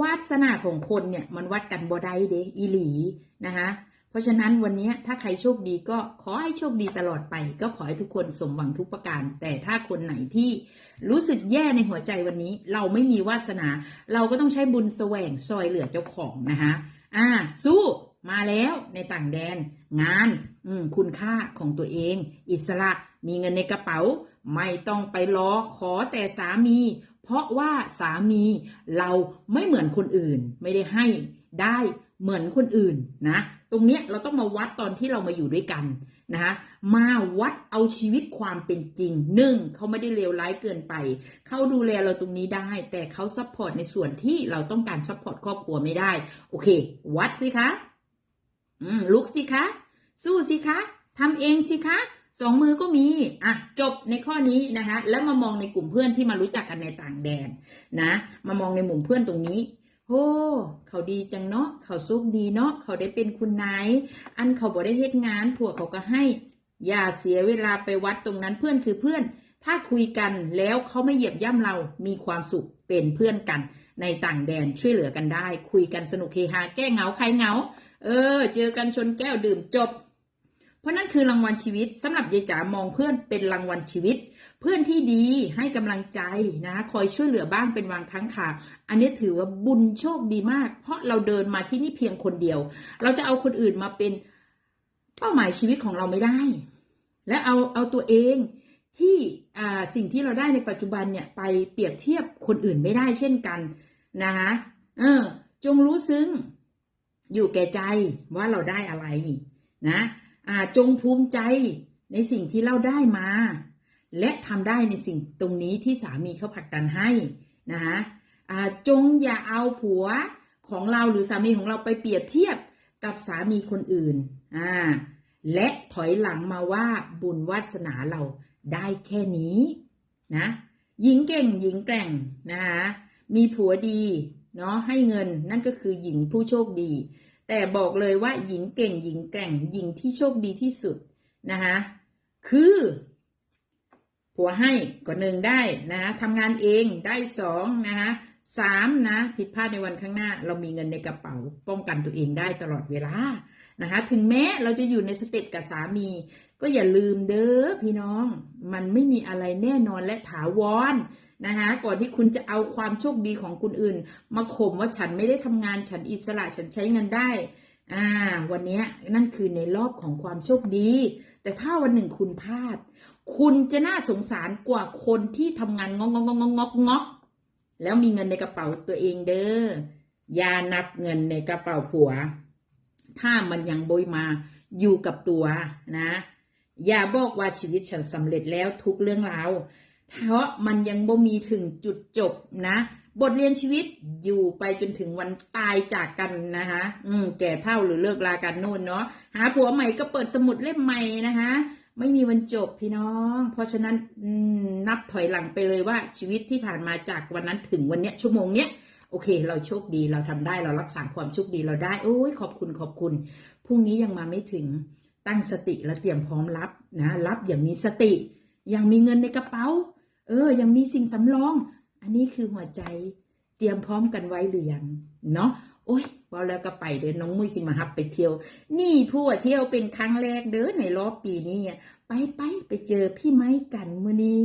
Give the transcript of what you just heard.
วาสนาของคนเนี่ยมันวัดกันบ่ได้เด้อีหลีนะคะเพราะฉะนั้นวันนี้ถ้าใครโชคดีก็ขอให้โชคดีตลอดไป ก็ขอให้ทุกคนสมหวังทุกประการ แต่ถ้าคนไหนที่รู้สึกแย่ในหัวใจวันนี้ เราไม่มีวาสนา เราก็ต้องใช้บุญแสวงซอยเหลือเจ้าของนะคะอ่า สู้มาแล้วในต่างแดน งาน อืมคุณค่าของตัวเอง อิสระมีเงินในกระเป๋า ไม่ต้องไปรอขอแต่สามี เพราะว่าสามีเราไม่เหมือนคนอื่น ไม่ได้ให้ได้เหมือนคนอื่นนะตรงเนี้ยเราต้องมาวัดตอนที่เรามาอยู่ด้วยกันนะคะมาวัดเอาชีวิตความเป็นจริงหนึ่งเขาไม่ได้เลวร้ายเกินไป เขาดูแลเราตรงนี้ได้ แต่เขาซัพพอร์ตในส่วนที่เราต้องการซัพพอร์ตครอบครัวไม่ได้ โอเค วัดสิคะอืมลุกสิคะ สู้สิคะทำเองสิคะ สองมือก็มี อะ จบในข้อนี้นะคะ แล้วมามองในกลุ่มเพื่อนที่มารู้จักกันในต่างแดนนะ มามองในหมู่เพื่อนตรงนี้โอ้เขาดีจังเนาะ เขาสุขดีเนาะ เขาได้เป็นคุณนาย อันเขาบ่ได้เฮ็ดงานผัวเขาก็ให้ อย่าเสียเวลาไปวัดตรงนั้นเพื่อนคือเพื่อน ถ้าคุยกันแล้วเขาไม่เหยียบย่ำเรา มีความสุขเป็นเพื่อนกัน ในต่างแดนช่วยเหลือกันได้ คุยกันสนุกเฮฮาแก้เหงาใครเหงา เออ เจอกันชนแก้วดื่มจบ เพราะนั่นคือรางวัลชีวิตสำหรับยายจ๋ามองเพื่อนเป็นรางวัลชีวิต เพื่อนที่ดีให้กำลังใจนะคอยช่วยเหลือบ้างเป็นวางครั้งข่าวอันนี้ถือว่าบุญโชคดีมาก เพราะเราเดินมาที่นี่เพียงคนเดียว เราจะเอาคนอื่นมาเป็นเป้าหมายชีวิตของเราไม่ได้ และเอาเอาตัวเองที่สิ่งที่เราได้ในปัจจุบันเนี่ยไปเปรียบเทียบคนอื่นไม่ได้เช่นกันนะคะเออจงรู้ซึ้งอยู่แก่ใจว่าเราได้อะไรนะ จงภูมิใจในสิ่งที่เราได้มา และทำได้ในสิ่งตรงนี้ที่สามีเขาผลักดันให้นะคะจงอย่าเอาผัวของเราหรือสามีของเราไปเปรียบเทียบกับสามีคนอื่นอ่าและถอยหลังมาว่าบุญวาสนาเราได้แค่นี้นะหญิงเก่งหญิงแกร่งนะคะมีผัวดีเนาะให้เงินนั่นก็คือหญิงผู้โชคดี แต่บอกเลยว่าหญิงเก่งหญิงแกร่งหญิงที่โชคดีที่สุดนะคะคือผัวให้ก็หนึ่งได้นะทำงานเองได้สองนะคะสามนะผิดพลาดในวันข้างหน้า เรามีเงินในกระเป๋าป้องกันตัวเองได้ตลอดเวลานะคะถึงแม้เราจะอยู่ในสเต็ปกับสามี ก็อย่าลืมเด้อพี่น้อง มันไม่มีอะไรแน่นอนและถาวร นะคะก่อนที่คุณจะเอาความโชคดีของคนอื่น มาข่มว่าฉันไม่ได้ทำงานฉันอิสระฉันใช้เงินได้อ่าวันนี้นั่นคือในรอบของความโชคดี แต่ถ้าวันหนึ่งคุณพลาด คุณจะน่าสงสารกว่าคนที่ทำงานงอกงอกงอกงอกงอกงอกแล้วมีเงินในกระเป๋าตัวเองเด้ออย่านับเงินในกระเป๋าผัว ถ้ามันยังโบยมาอยู่กับตัวนะ อย่าบอกว่าชีวิตฉันสำเร็จแล้วทุกเรื่องราว เพราะมันยังบ่มีถึงจุดจบนะ บทเรียนชีวิตอยู่ไปจนถึงวันตายจากกันนะคะอืมแก่เท่าหรือเลิกลากันนู่นเนาะหาผัวใหม่ก็เปิดสมุดเล่มใหม่นะคะไม่มีวันจบพี่น้อง เพราะฉะนั้นนับถอยหลังไปเลยว่าชีวิตที่ผ่านมาจากวันนั้นถึงวันเนี้ยชั่วโมงเนี้ยโอเค เราโชคดีเราทำได้เรารักษาความโชคดีเราได้โอ้ยขอบคุณขอบคุณพรุ่งนี้ยังมาไม่ถึงตั้งสติและเตรียมพร้อมรับนะรับอย่างมีสติ อยังมีเงินในกระเป๋า ออ ยังมีสิ่งสำรอง อันนี้คือหัวใจเตรียมพร้อมกันไว้หรือยังเนาะโอ้ยว่าแล้วก็ไปเด้อน้องมุ้ยสิมาฮับไปเที่ยว นี่ผู้เที่ยวเป็นครั้งแรกเด้อในรอบปีนี้ไปไปไปเจอพี่ไม้กันมือนี้